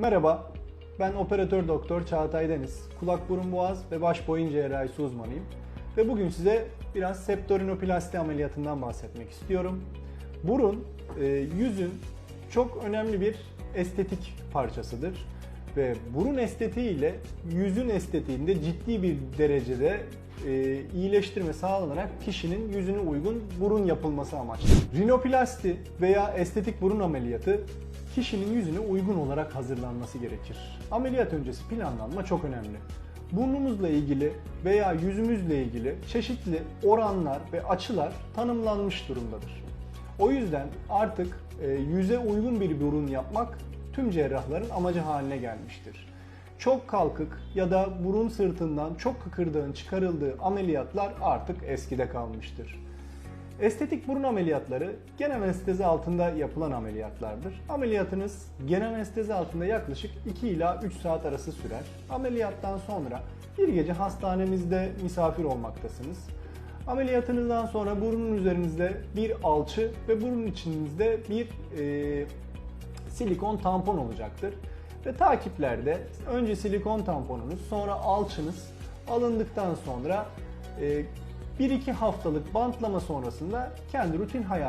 Merhaba, ben operatör doktor Çağatay Deniz. Kulak, burun, boğaz ve baş boyun cerrahisi uzmanıyım. Ve bugün size biraz septorinoplasti ameliyatından bahsetmek istiyorum. Burun, e, yüzün çok önemli bir estetik parçasıdır. Ve burun estetiği ile yüzün estetiğinde ciddi bir derecede e, iyileştirme sağlanarak kişinin yüzüne uygun burun yapılması amaçlı. Rinoplasti veya estetik burun ameliyatı kişinin yüzüne uygun olarak hazırlanması gerekir. Ameliyat öncesi planlanma çok önemli. Burnumuzla ilgili veya yüzümüzle ilgili çeşitli oranlar ve açılar tanımlanmış durumdadır. O yüzden artık e, yüze uygun bir burun yapmak tüm cerrahların amacı haline gelmiştir. Çok kalkık ya da burun sırtından çok kıkırdağın çıkarıldığı ameliyatlar artık eskide kalmıştır. Estetik burun ameliyatları genel anestezi altında yapılan ameliyatlardır. Ameliyatınız genel anestezi altında yaklaşık 2 ila 3 saat arası sürer. Ameliyattan sonra bir gece hastanemizde misafir olmaktasınız. Ameliyatınızdan sonra burnun üzerinizde bir alçı ve burun içinizde bir e, silikon tampon olacaktır. Ve takiplerde önce silikon tamponunuz sonra alçınız alındıktan sonra e, 1-2 haftalık bantlama sonrasında kendi rutin hayatınızı